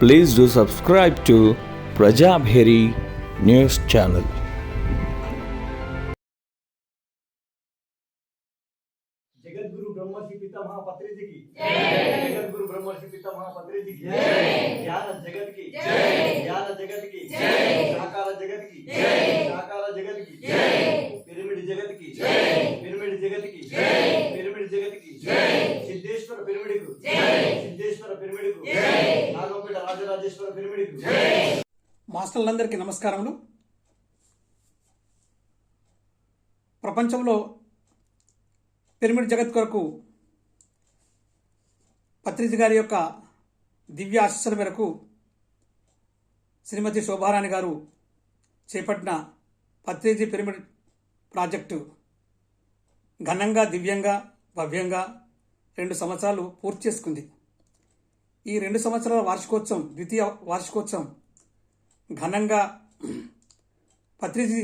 please do subscribe to Prajabheri News Channel. जगतगुरु ब्रह्मर्षि पितामह पत्री जी की जगतगुरु ब्रह्मर्षि पितामह पत्री जी की ज्ञान जगत की। ज्ञान जगत की। साकार जगत की। साकार जगत की। पिरामिड जगत की। पिरामिड जगत की। पिरामिड जगत की। सिद्धेश्वर पिरामिड को రాజరాజేశ్వర మాస్టర్లందరికీ నమస్కారములు. ప్రపంచంలో పిరమిడ్ జగత్ కొరకు పత్రిజి గారి యొక్క దివ్య ఆశీస్సుల మేరకు శ్రీమతి శోభారాణి గారు చేపట్టిన పత్రిజీ పిరమిడ్ ప్రాజెక్టు ఘనంగా దివ్యంగా భవ్యంగా రెండు సంవత్సరాలు పూర్తి చేసుకుంది. ఈ రెండు సంవత్సరాల వార్షికోత్సవం ద్వితీయ వార్షికోత్సవం ఘనంగా పత్రిజీ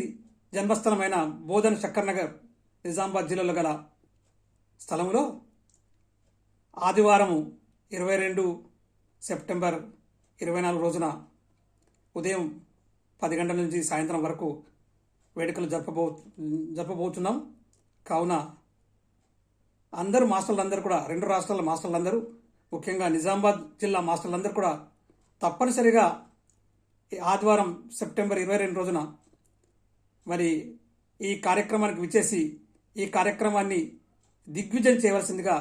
జన్మస్థలమైన బోధన చక్కర్నగర్ నిజామాబాద్ జిల్లాలో గల స్థలంలో ఆదివారం ఇరవై రెండు సెప్టెంబర్ ఇరవై నాలుగు రోజున ఉదయం పది గంటల నుంచి సాయంత్రం వరకు వేడుకలు జరపబో జరపబోతున్నాం. కావున అందరూ మాస్టర్లందరూ కూడా రెండు రాష్ట్రాల మాస్టర్లందరూ ముఖ్యంగా నిజామాబాద్ జిల్లా మాస్టర్లందరూ కూడా తప్పనిసరిగా ఆదివారం సెప్టెంబర్ ఇరవై రెండు రోజున మరి ఈ కార్యక్రమానికి విచ్చేసి ఈ కార్యక్రమాన్ని దిగ్విజయం చేయవలసిందిగా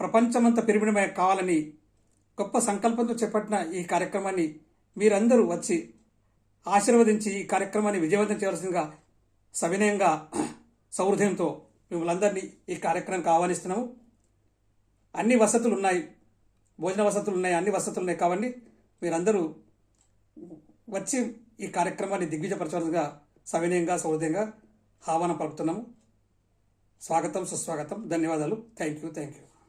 ప్రపంచమంతా పిరిమిడమై కావాలని గొప్ప సంకల్పంతో చేపట్టిన ఈ కార్యక్రమాన్ని మీరందరూ వచ్చి ఆశీర్వదించి ఈ కార్యక్రమాన్ని విజయవంతం చేయవలసిందిగా సవినయంగా సౌహృదయంతో మిమ్మల్ని అందరినీ ఈ కార్యక్రమానికి ఆహ్వానిస్తున్నాము. అన్ని వసతులు ఉన్నాయి. భోజన వసతులు ఉన్నాయి అన్ని వసతులు ఉన్నాయి కాబట్టి మీరందరూ వచ్చి ఈ కార్యక్రమాన్ని దిగ్విజయపరచాల్సిందిగా సవినయంగా సౌహృదయంగా ఆహ్వానం పలుకుతున్నాము. స్వాగతం సుస్వాగతం. ధన్యవాదాలు. Thank you thank you.